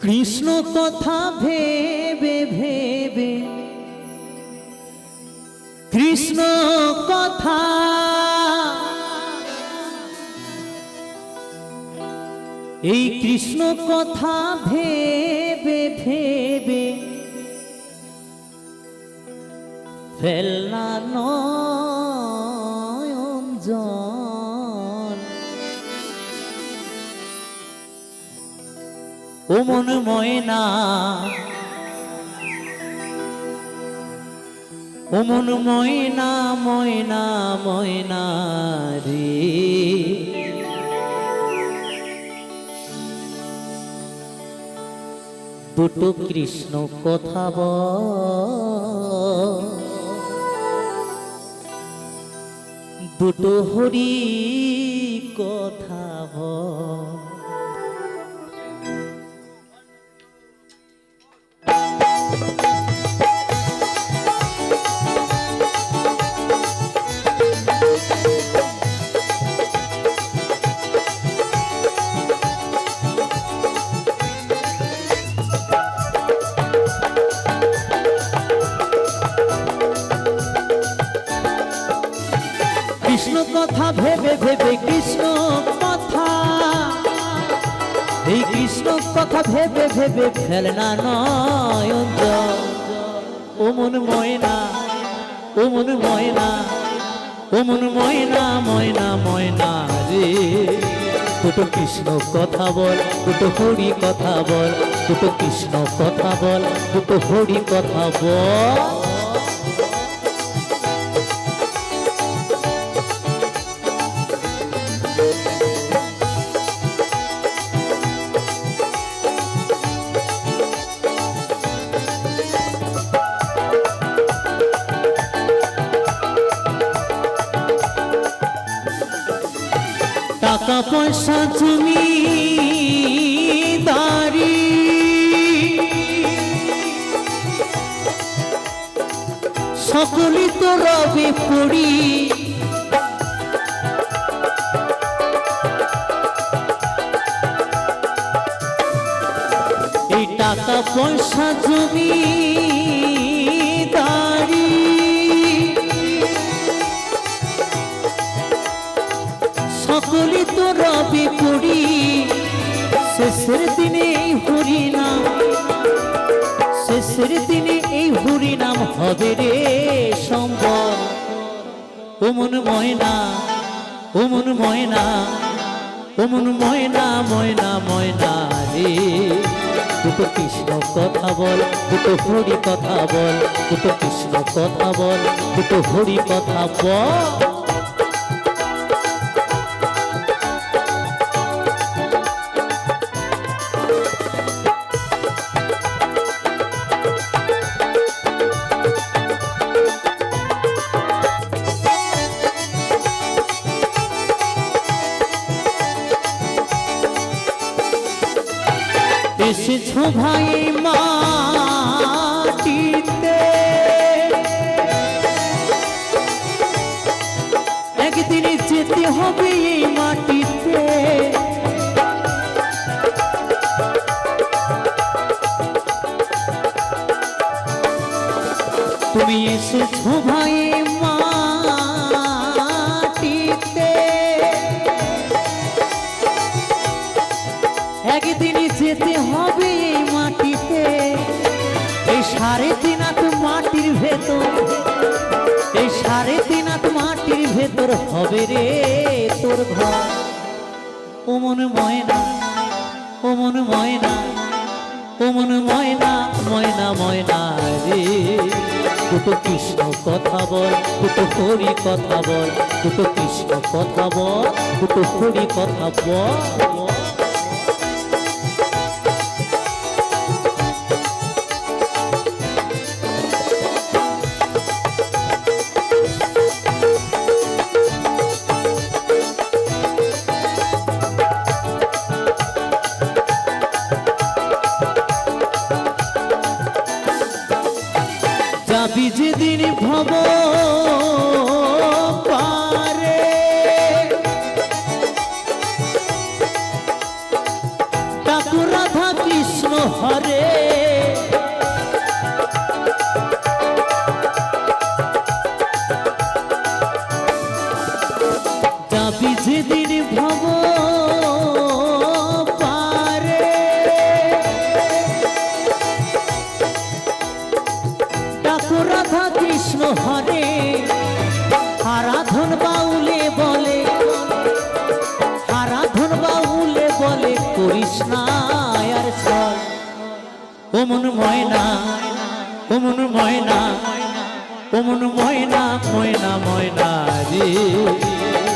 কৃষ্ণ কথা ভেবে ভেবে কৃষ্ণ কথা এই কৃষ্ণ কথা ভেবে ভেবে ফেলনা ও মন ময়না। ও মন ময়না ময়না ময়না রে। দুটো কৃষ্ণ কথা বল দুটো হরি কথা বল কথা ভেবে ভেবে কৃষ্ণ কথা। এই কৃষ্ণ কথা ভেবে ভেবে ফেলনা নয়ন। ও ময়না, ও মন ময়না, ও মন ময়না ময়না ময়না রে। দুটো কৃষ্ণ কথা বল, দুটো হরি কথা বল, দুটো কৃষ্ণ কথা বল, দুটো হরি কথা বল। টাকা পয়সা জমি দারি সকলই তো রবে পড়ি। এই টাকা পয়সা জমি শেষের দিনে এই হরিনাম হবে রে সম্ভব ও মন ময়না, ও মন ময়না, ও মন ময়না ময়না ময়না রে। দুটো কৃষ্ণ কথা বল, দুটো হরি কথা বল, দুটো কৃষ্ণ কথা বল, দুটো হরি কথা বল। এসেছ ভাই মাটিতে। একদিন যেতে হবে এই মাটিতে। তুমি এসেছ ভাই হবে রে তোর ঘর। ওমন ময়না ওমন ময়না ওমন ময়না ময়না ময়না রে। দুটো কৃষ্ণ কথা বল, দুটো হরি কথা বল, দুটো কৃষ্ণ কথা বল, দুটো হরি কথা বল। ওমন ময়না ওমন ময়না ওমন ময়না ময়না ময়না রে।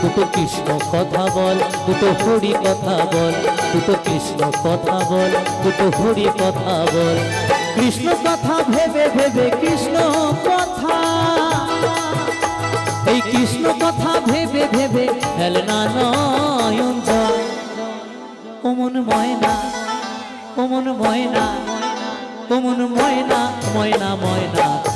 দুটো কৃষ্ণ কথা বল, দুটো হরি কথা বল, দুটো কৃষ্ণ কথা বল, দুটো হরি কথা বল। কৃষ্ণ কথা ভেবে ভেবে কৃষ্ণ কথা। এই কৃষ্ণ কথা ভেবে ভেবে ফেলনা নয়ন ওমন ময়না ওমন ময়না ওমন ময়না ময়না ময়না।